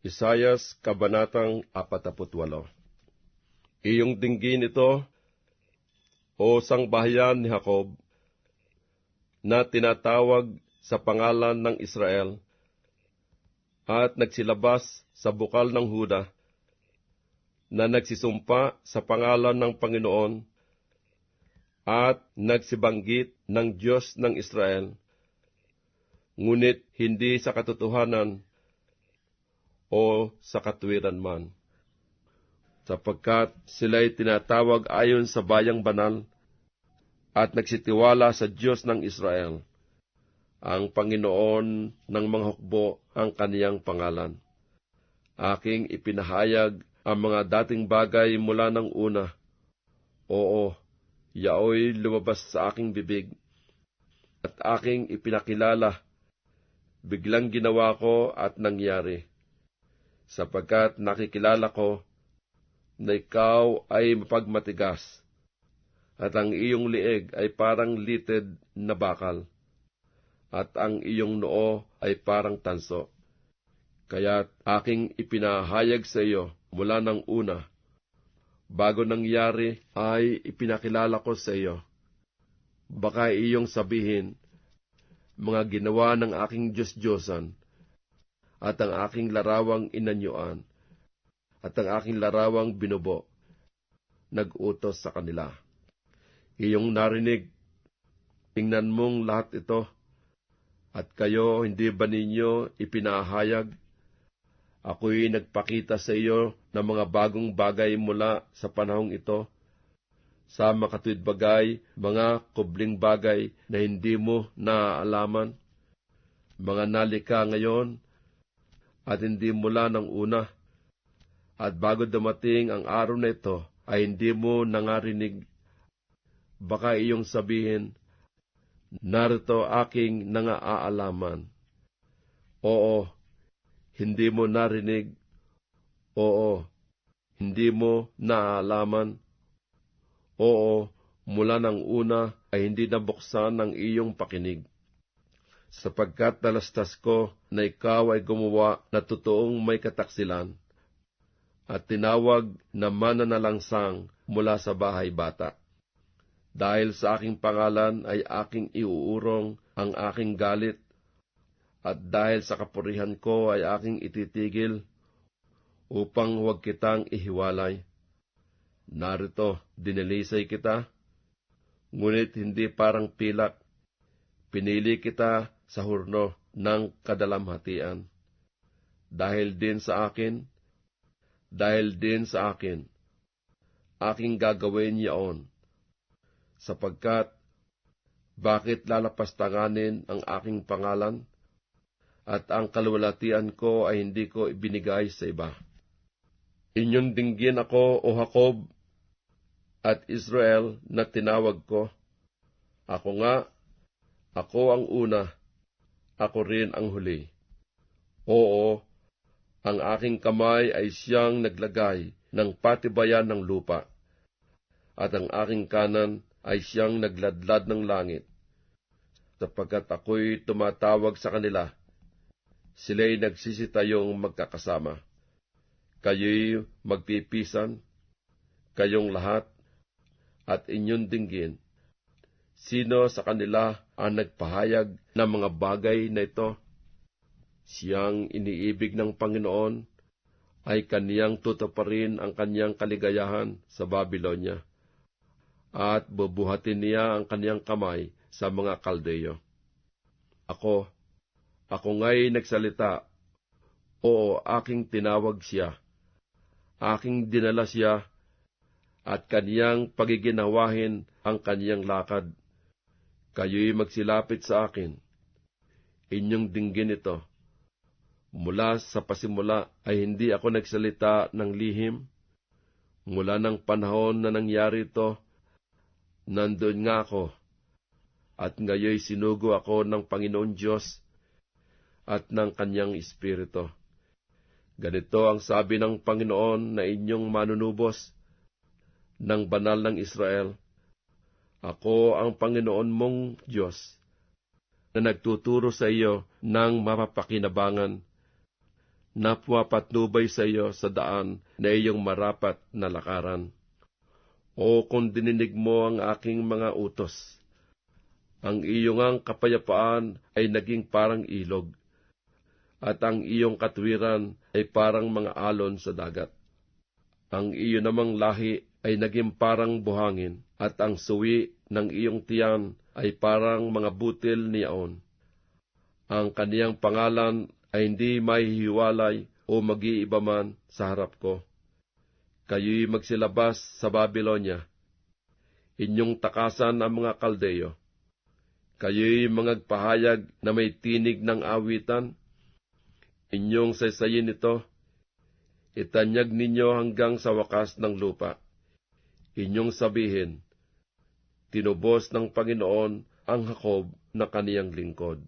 Isayas, Kabanatang 48 Iyong dinggin ito, o sangbahayan ni Jacob, na tinatawag sa pangalan ng Israel, at nagsilabas sa bukal ng Huda, na nagsisumpa sa pangalan ng Panginoon, at nagsibanggit ng Diyos ng Israel, ngunit hindi sa katotohanan o sa katwiran man. Sapagkat sila'y tinatawag ayon sa bayang banal at nagsitiwala sa Diyos ng Israel. Ang Panginoon ng mga hukbo ang kaniyang pangalan. Aking ipinahayag ang mga dating bagay mula ng una. Oo, yaoy lumabas sa aking bibig at aking ipinakilala. Biglang ginawa ko at nangyari sapagkat nakikilala ko na ikaw ay mapagmatigas, at ang iyong lieg ay parang litid na bakal, at ang iyong noo ay parang tanso. Kaya't aking ipinahayag sa iyo mula ng una, bago nangyari ay ipinakilala ko sa iyo. Baka iyong sabihin, mga ginawa ng aking Diyos-Diyosan, at ang aking larawang inanyuan, at ang aking larawang binubo, nag-utos sa kanila. Iyong narinig, tingnan mong lahat ito, at kayo hindi ba ninyo ipinahayag? Ako'y nagpakita sa iyo ng mga bagong bagay mula sa panahong ito, sa makatwid bagay, mga kubling bagay na hindi mo naaalaman, mga nalika ngayon at hindi mula ng una. At bago dumating ang araw na ito, ay hindi mo nangarinig. Baka iyong sabihin, narito aking nangaaalaman. Oo, hindi mo narinig. Oo, hindi mo naaalaman. Oo, mula ng una ay hindi nabuksan ang iyong pakinig sapagkat nalastas ko na ikaw ay gumawa na totoong may kataksilan, at tinawag na mananalangsang mula sa bahay bata. Dahil sa aking pangalan ay aking iuurong ang aking galit, at dahil sa kapurihan ko ay aking ititigil, upang huwag kitang ihiwalay. Narito, dinilisay kita, ngunit hindi parang pilak. Pinili kita sa hurno ng kadalamhatian. Dahil din sa akin, dahil din sa akin, aking gagawin yaon, sapagkat bakit lalapastanganin ang aking pangalan, at ang kaluwalatian ko ay hindi ko ibinigay sa iba. Inyong dinggin ako, O Jacob, at Israel na tinawag ko. Ako nga, ako ang una, ako rin ang huli. Oo, ang aking kamay ay siyang naglagay ng patibayan ng lupa, at ang aking kanan ay siyang nagladlad ng langit, sapagkat ako'y tumatawag sa kanila, sila'y nagsisitayong magkakasama. Kayo'y magpipisan, kayong lahat, at inyong dinggin, Sino sa kanila ang nagpahayag ng mga bagay na ito? Siyang iniibig ng Panginoon ay kaniyang tutuparin ang kaniyang kaligayahan sa Babylonia at bubuhatin niya ang kaniyang kamay sa mga kaldeyo. Ako, ako nga'y nagsalita, oo, aking tinawag siya, aking dinala siya, at kaniyang pagiginawahin ang kaniyang lakad kayo'y magsilapit sa akin. Inyong dinggin ito. Mula sa pasimula ay hindi ako nagsalita ng lihim. Mula ng panahon na nangyari ito, nandun nga ako. At ngayoy sinugo ako ng Panginoon Diyos at ng Kanyang Espiritu. Ganito ang sabi ng Panginoon na inyong manunubos ng banal ng Israel ako ang Panginoon mong Diyos na nagtuturo sa iyo ng mapapakinabangan na pumapatnubay sa iyo sa daan na iyong marapat na lakaran. O kung dininig mo ang aking mga utos, ang iyong ang kapayapaan ay naging parang ilog, at ang iyong katwiran ay parang mga alon sa dagat. Ang iyo namang lahi ay naging parang buhangin, at ang suwi ng iyong tiyan ay parang mga butil niyaon. Ang kaniyang pangalan ay hindi mahihiwalay o mag-iiba man sa harap ko. Kayo'y magsilabas sa Babylonia. Inyong takasan ang mga kaldeyo. Kayo'y mangagpahayag na may tinig ng awitan. Inyong saysayin ito. Itanyag ninyo hanggang sa wakas ng lupa. Inyong sabihin, tinubos ng Panginoon ang Hakob na kaniyang lingkod.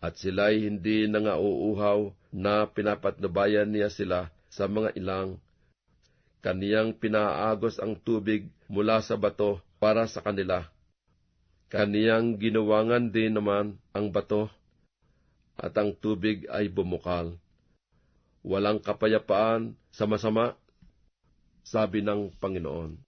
At sila'y hindi nangauuhaw na pinapatnubayan niya sila sa mga ilang. Kaniyang pinaagos ang tubig mula sa bato para sa kanila. Kaniyang ginuwangan din naman ang bato at ang tubig ay bumukal. Walang kapayapaan sa masama, sabi ng Panginoon.